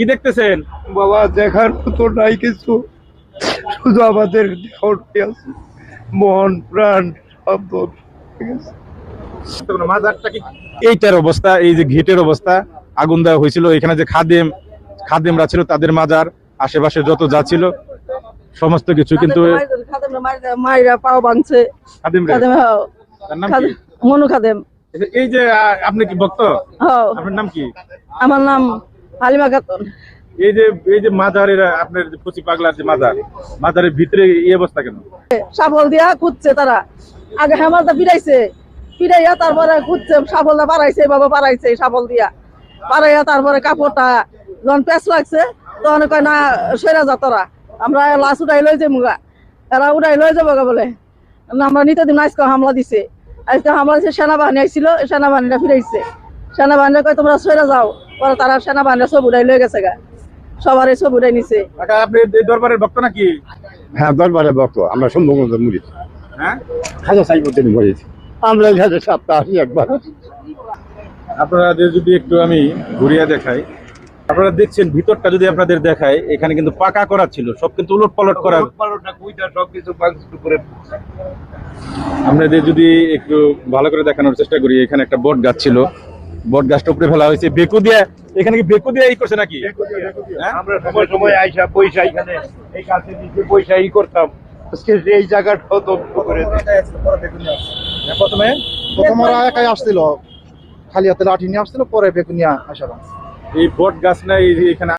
কি দেখতেছেন? বাবা দেখার মতো নাই কিছু। শুধু আমাদের আছে? মন প্রাণ কি? এইটার অবস্থা এই যে ঘেটের অবস্থা আগুন দেওয়া হয়েছিল। এখানে যে খাদেম খাদেমরা ছিল তাদের মাজার আশেপাশে যত যা ছিল সমস্ত কিছু কিন্তু মায়েরা পাও খাদেম হ্যাঁ। খাদেম মনু খাদেম। এই যে আপনি কি ভক্ত? হ্যাঁ। আপনার নাম কি? আমার নাম খাতুন। এই যে এই যে মাজারের আপনার পাগলার যে মাজার মাজারের ভিতরে এই অবস্থা কেন? সাবল দিয়া খুঁজছে তারা। আগে হেমালটা পিড়াইছে পিড়াইয়া তারপরে খুঁজছে সাবলটা বাবা সাবল দিয়া। পারাইয়া তারপরে কাপড়টা যখন পেঁচ লাগছে তখন কয় না সেরা যা তোরা আমরা লাশ উঠাই লই যাব গা। এরা উঠাই লই যাব গা বলে। না, আমরা নিতে দিন আজকে হামলা দিছে। আজকে হামলা দিছে সেনাবাহিনী আইছিল সেনাবাহিনীরা ফিরাইছে। সেনাবাহিনীরা কয় তোমরা সরে যাও। পরে তারা সেনাবাহিনীরা সব উঠাই লই গেছে গা। সবারই সব উঠাই নিছে। আপনি দরবারের ভক্ত নাকি? হ্যাঁ দরবারে ভক্ত। আমরা সম্ভবত মুড়ি। হ্যাঁ? খাজা সাইবুদ্দিন মরেছি আমরা খাজা সপ্তাহ আসি একবার। আপনাদের যদি একটু আমি ঘুরিয়ে দেখাই আপনারা দেখছেন ভিতরটা যদি আপনাদের দেখায় এখানে কিন্তু পাকা করা ছিল। সব কিন্তু উলট পালট করা আপনাদের যদি একটু ভালো করে দেখানোর চেষ্টা করি এখানে একটা বট গাছ ছিল। বট গাছটা উপরে ফেলা হয়েছে। বেকু দিয়ে এখানে কি বেকু দিয়ে ই করছে নাকি? হ্যাঁ? আমরা সময় সময় আইসা পয়সা এখানে এই কাছে পয়সা ই করতাম। আজকে এই জায়গাটা ধ্বংস করে। প্রথমে প্রথম একাই আসছিল। খালি হাতে লাঠি নিয়ে আসছিল পরে বেগুনিয়া আসা এই বট গাছ না এখানে